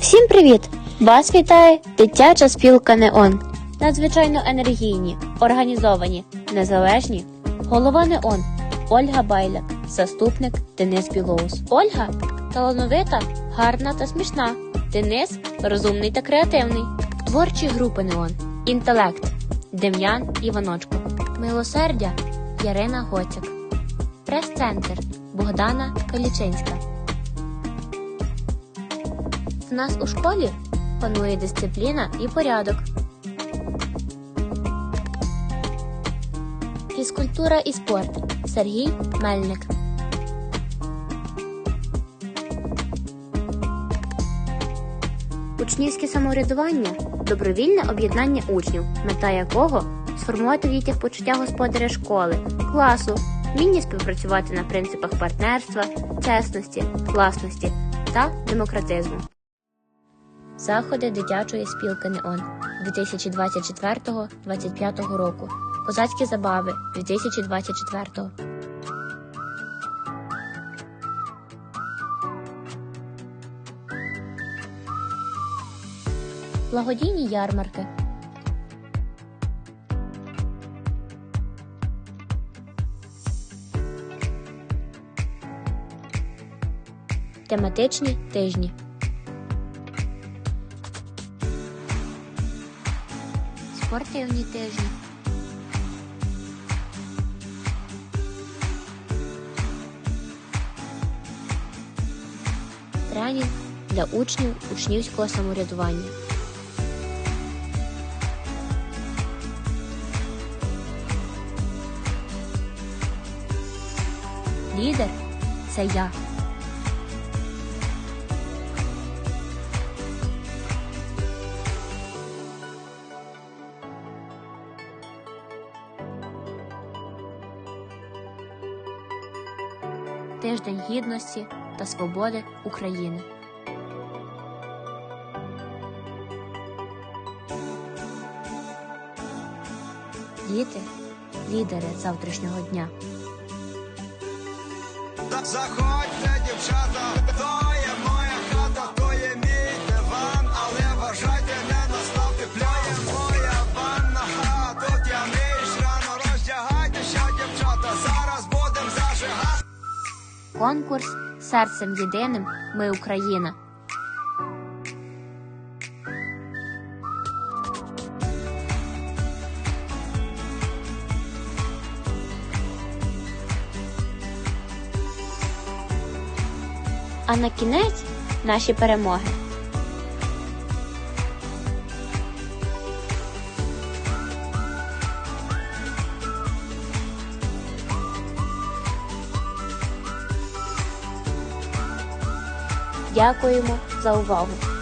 Всім привіт! Вас вітає дитяча спілка Неон. Надзвичайно енергійні, організовані, незалежні. Голова Неон Ольга Байляк, заступник Денис Білоус. Ольга талановита, гарна та смішна. Денис розумний та креативний. Творчі групи Неон. Інтелект Дем'ян Іваночко. Милосердя Ярина Гоцяк. Прес-центр Богдана Калічинська. В нас у школі панує дисципліна і порядок. Фізкультура і спорт Сергій Мельник. Учнівське самоврядування добровільне об'єднання учнів, мета якого сформувати в дітях почуття господаря школи, класу, вміння співпрацювати на принципах партнерства, чесності, класності та демократизму. Заходи дитячої спілки НЕОН 2024-2025 року. Козацькі забави 2024. Благодійні ярмарки. Тематичні тижні. Спортивні тижні. Тренінг для учнів учнівського самоврядування. Лідер це я. Тиждень гідності та свободи України. Діти лідери завтрашнього дня. Заходьте, дівчата, Конкурс Серцем єдиним Ми Україна. А на кінець наші перемоги. Дякуємо за увагу!